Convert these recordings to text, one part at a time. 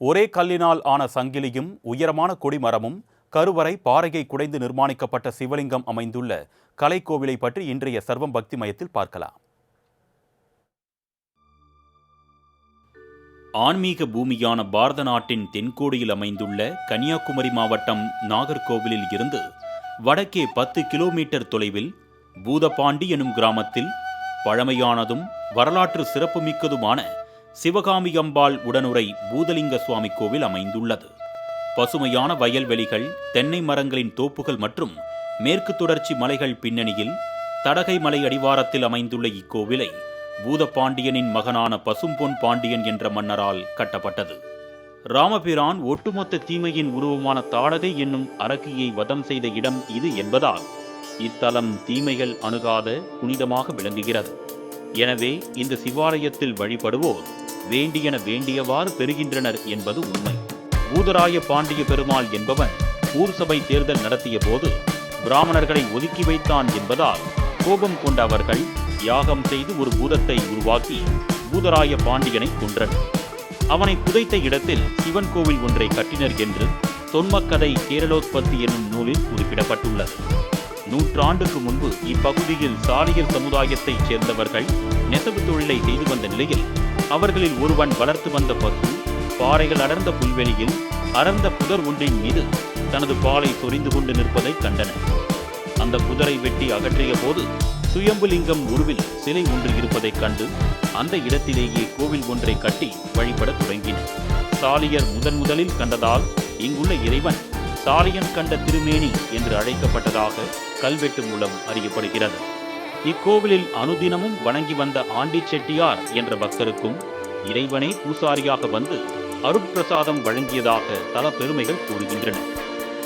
ஒரே கல்லினால் ஆன சங்கிலியும் உயரமான கொடிமரமும் கருவறை பாறையை குடைந்து நிர்மாணிக்கப்பட்ட சிவலிங்கம் அமைந்துள்ள கலைக்கோவிலை பற்றி இன்றைய சர்வம் பக்தி மையத்தில் பார்க்கலாம். ஆன்மீக பூமியான பாரத நாட்டின் தென்கோடியில் அமைந்துள்ள கன்னியாகுமரி மாவட்டம் நாகர்கோவிலில் இருந்து வடக்கே பத்து கிலோமீட்டர் தொலைவில் பூதபாண்டி எனும் கிராமத்தில் பழமையானதும் வரலாற்று சிறப்புமிக்கதுமான சிவகாமி அம்பாள் உடனுரை பூதலிங்க சுவாமி கோவில் அமைந்துள்ளது. பசுமையான வயல்வெளிகள் தென்னை மரங்களின் தோப்புகள் மற்றும் மேற்கு தொடர்ச்சி மலைகள் பின்னணியில் தடகை மலை அடிவாரத்தில் அமைந்துள்ள இக்கோவிலை பூதபாண்டியனின் மகனான பசும்பொன் பாண்டியன் என்ற மன்னரால் கட்டப்பட்டது. ராமபிரான் ஒட்டுமொத்த தீமையின் உருவமான தாடகை என்னும் அரக்கியை வதம் செய்த இடம் இது என்பதால் இத்தலம் தீமைகள் அணுகாத புனிதமாக விளங்குகிறது. எனவே இந்த சிவாலயத்தில் வழிபடுவோர் வேண்டியன வேண்டியவாறு பெறுகின்றனர் என்பது உண்மை. பூதராய பாண்டிய பெருமாள் என்பவன் ஊர் சபை தேர்தல் நடத்திய போது பிராமணர்களை ஒதுக்கி வைத்தான் என்பதால் கோபம் கொண்ட அவர்கள் யாகம் செய்து ஒரு பூதத்தை உருவாக்கி பூதராய பாண்டியனை கொன்றனர். அவனை புதைத்த இடத்தில் சிவன் கோவில் ஒன்றை கட்டினர் என்று தொன்மக்கதை கேரளோத்பத்தி என்னும் நூலில் குறிப்பிடப்பட்டுள்ளது. நூற்றாண்டுக்கு முன்பு இப்பகுதியில் சாலியர் சமுதாயத்தைச் சேர்ந்தவர்கள் நெசவு தொழிலை செய்து வந்த நிலையில் அவர்களில் ஒருவன் வளர்த்து வந்த பசு பாறைகள் அடர்ந்த புல்வெளியில் அடர்ந்த புதர் ஒன்றின் மீது தனது பாலை சொரிந்து கொண்டு நிற்பதை கண்டன அந்த புதரை வெட்டி அகற்றிய போது சுயம்புலிங்கம் உருவில் சிலை ஒன்று இருப்பதைக் கண்டு அந்த இடத்திலேயே கோவில் ஒன்றை கட்டி வழிபடத் தொடங்கினர். சாலியர் முதன் முதலில் கண்டதால் இங்குள்ள இறைவன் சாலியன் கண்ட திருமேனி என்று அழைக்கப்பட்டதாக கல்வெட்டு மூலம் அறியப்படுகிறது. இக்கோவிலில் அனுதினமும் வணங்கி வந்த ஆண்டி செட்டியார் என்ற பக்தருக்கும் இறைவனே பூசாரியாக வந்து அருட்பிரசாதம் வழங்கியதாக தல பெருமைகள் கூறுகின்றன.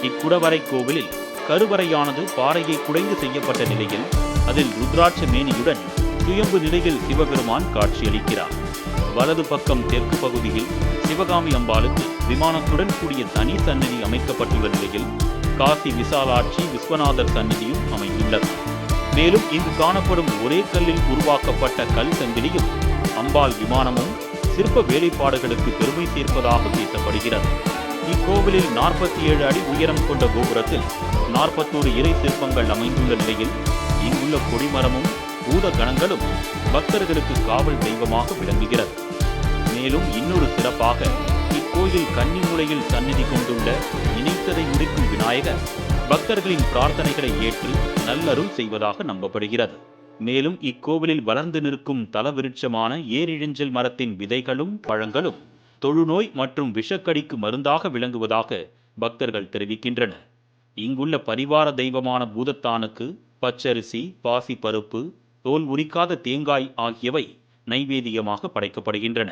இக்குடவரை கோவிலில் கருவறையானது பாறையை குடைந்து செய்யப்பட்ட நிலையில் அதில் ருத்ராட்ச மேனியுடன் சுயம்பு நிலையில் சிவபெருமான் காட்சியளிக்கிறார். வலது பக்கம் தெற்கு பகுதியில் சிவகாமி அம்பாளுக்கு விமானத்துடன் கூடிய தனி சன்னதி அமைக்கப்பட்டுள்ள நிலையில் காசி விசாலாட்சி விஸ்வநாதர் சன்னதியும் அமைந்துள்ளது. மேலும் இங்கு காணப்படும் ஒரே கல்லில் உருவாக்கப்பட்ட கல் சங்கிலியும் அம்பாள் விமானமும் சிற்ப வேலைப்பாடுகளுக்கு பெருமை சேர்ப்பதாக பேசப்படுகிறது. இக்கோவிலில் நாற்பத்தி ஏழு அடி உயரம் கொண்ட கோபுரத்தில் நாற்பத்தோரு இறை சிற்பங்கள் அமைந்துள்ள நிலையில் இங்குள்ள கொடிமரமும் பூத கணங்களும் பக்தர்களுக்கு காவல் தெய்வமாக விளங்குகிறது. மேலும் இன்னொரு சிறப்பாக இக்கோயில் கன்னிமுலையில் சந்நிதி கொண்டுள்ள நினைத்ததை முடிக்கும் விநாயகர் பக்தர்களின் பிரார்த்தனைகளை ஏற்று நல்லருள் செய்வதாக நம்பப்படுகிறது. மேலும் இக்கோவிலில் வளர்ந்து நிற்கும் தலவிருட்சமான ஏரிழிஞ்சல் மரத்தின் விதைகளும் பழங்களும் தொழுநோய் மற்றும் விஷக்கடிக்கு மருந்தாக விளங்குவதாக பக்தர்கள் தெரிவிக்கின்றனர். இங்குள்ள பரிவார தெய்வமான பூதத்தானுக்கு பச்சரிசி பாசி பருப்பு தோல் உரிக்காத தேங்காய் ஆகியவை நைவேதியமாக படைக்கப்படுகின்றன.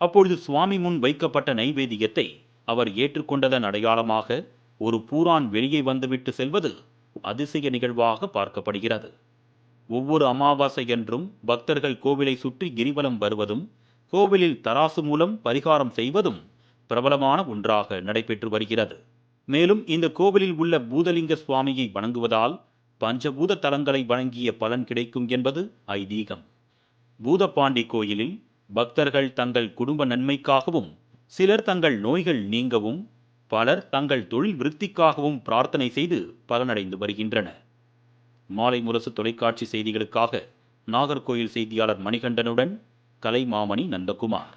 அப்பொழுது சுவாமி முன் வைக்கப்பட்ட நைவேதியத்தை அவர் ஏற்றுக்கொண்டதன் அடையாளமாக ஒரு பூரான் வெளியே வந்துவிட்டு செல்வது அதிசய நிகழ்வாக பார்க்கப்படுகிறது. ஒவ்வொரு அமாவாசை என்றும் பக்தர்கள் கோவிலை சுற்றி கிரிவலம் வருவதும் கோவிலில் தராசு மூலம் பரிகாரம் செய்வதும் பிரபலமான ஒன்றாக நடைபெற்று வருகிறது. மேலும் இந்த கோவிலில் உள்ள பூதலிங்க சுவாமியை வணங்குவதால் பஞ்சபூத தலங்களை வழங்கிய பலன் கிடைக்கும் என்பது ஐதீகம். பூதப்பாண்டி கோயிலில் பக்தர்கள் தங்கள் குடும்ப நன்மைக்காகவும் சிலர் தங்கள் நோய்கள் நீங்கவும் பலர் தங்கள் தொழில் விருத்திக்காகவும் பிரார்த்தனை செய்து பலனடைந்து வருகின்றனர். மாலை முரசு தொலைக்காட்சி செய்திகளுக்காக நாகர்கோயில் செய்தியாளர் மணிகண்டனுடன் கலைமாமணி நந்தகுமார்.